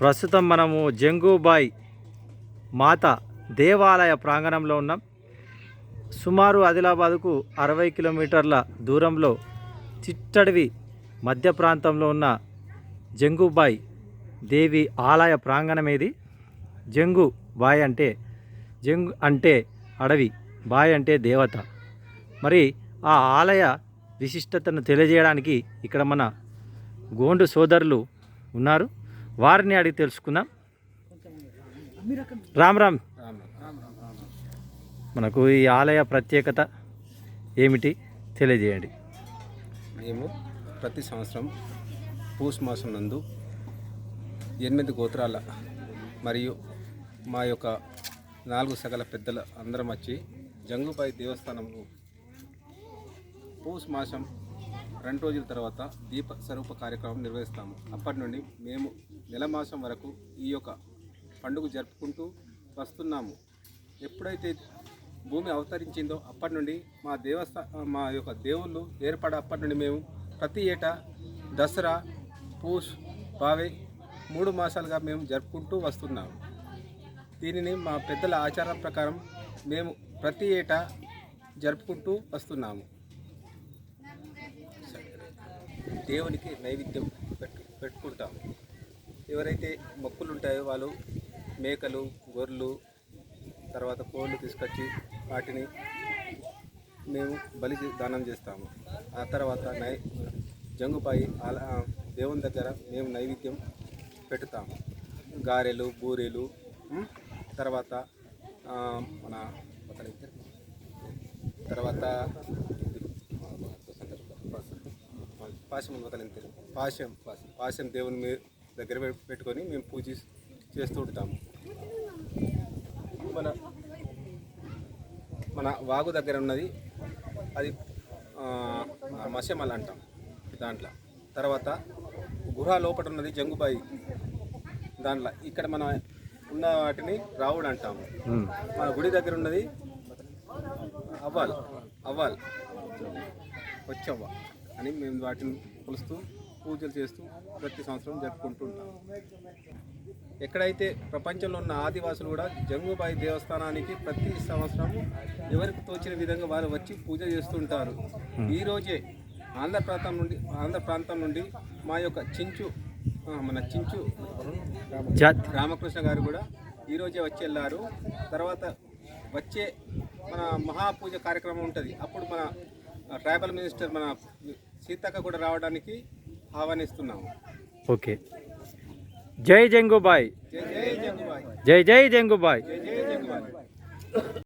ప్రస్తుతం మనము జంగూబాయ్ మాత దేవాలయ ప్రాంగణంలో ఉన్నాం. సుమారు ఆదిలాబాద్కు అరవై కిలోమీటర్ల దూరంలో చిట్టడివి మధ్య ప్రాంతంలో ఉన్న జంగుబాయ్ దేవి ఆలయ ప్రాంగణం ఇది జంగు బాయ్ అంటే జంగు అంటే అడవి బాయ్ అంటే దేవత. మరి ఆ ఆలయ విశిష్టతను తెలియజేయడానికి ఇక్కడ మన గోండు సోదరులు ఉన్నారు. వారిని అడిగి తెలుసుకుందాం. రామ్ రామ్. మనకు ఈ ఆలయ ప్రత్యేకత ఏమిటి తెలియజేయండి. మేము ప్రతి సంవత్సరం పూస్ మాసం నందు ఎనిమిది గోత్రాల మరియు మా యొక్క నాలుగు సగల పెద్దల అందరం వచ్చి జంగుబాయి దేవస్థానంలో పూస్ మాసం రెండు రోజుల తర్వాత దీప స్వరూప కార్యక్రమం నిర్వహిస్తాము. అప్పటి నుండి మేము నెల మాసం వరకు ఈ యొక్క పండుగ జరుపుకుంటూ వస్తున్నాము. ఎప్పుడైతే భూమి అవతరించిందో అప్పటి నుండి మా దేవస్థా మా యొక్క దేవుళ్ళు ఏర్పడ అప్పటి నుండి మేము ప్రతి ఏటా దసరా పూష్ బావే మూడు మాసాలుగా మేము జరుపుకుంటూ వస్తున్నాము. దీనిని మా పెద్దల ఆచారం ప్రకారం మేము ప్రతి ఏటా జరుపుకుంటూ వస్తున్నాము. దేవునికి నైవేద్యం పెట్టు పెట్టుకుంటాము ఎవరైతే మొక్కులు ఉంటాయో వాళ్ళు మేకలు గొర్రెలు తర్వాత కోళ్ళు తీసుకొచ్చి వాటిని మేము బలి దానం చేస్తాము. ఆ తర్వాత నై జంగుపాయి అలా దేవుని దగ్గర మేము నైవేద్యం పెడతాము గారెలు బూరెలు తర్వాత మన తర్వాత పాశం వదలంతారు పాశం పాశం దేవుని మీ దగ్గర పెట్టుకొని మేము పూజ చేస్తూ ఉంటాము. మన మన వాగు దగ్గర ఉన్నది అది మసెమల్ అంటాం దాంట్లో. తర్వాత గుహ లోపల ఉన్నది జంగుబాయి దాంట్లో. ఇక్కడ మన ఉన్న వాటిని రావుడు అంటాము. మన గుడి దగ్గర ఉన్నది అవ్వాల్. అవ్వాల్. వచ్చవ్వ. అని మేము వాటిని కొలుస్తూ పూజలు చేస్తూ ప్రతి సంవత్సరం జరుపుకుంటుంటాం. ఎక్కడైతే ప్రపంచంలో ఉన్న ఆదివాసులు కూడా జంగుబాయి దేవస్థానానికి ప్రతి సంవత్సరం ఎవరికి తోచిన విధంగా వారు వచ్చి పూజ చేస్తుంటారు. ఈ రోజే ఆంధ్ర ప్రాంతం నుండి ఆంధ్ర ప్రాంతం నుండి మా యొక్క చించు మన చించు రామకృష్ణ గారు కూడా ఈరోజే వచ్చి వెళ్ళారు. తర్వాత వచ్చే మన మహాపూజ కార్యక్రమం ఉంటుంది. అప్పుడు మన ట్రైబల్ మినిస్టర్ మన సీతక్క కూడా రావడానికి ఆహ్వానిస్తున్నాము. ఓకే. జై జంగుబాయ్. జై జై జంగుబాయ్. జై జై జంగుబాయ్. జై జై జంగుబాయ్.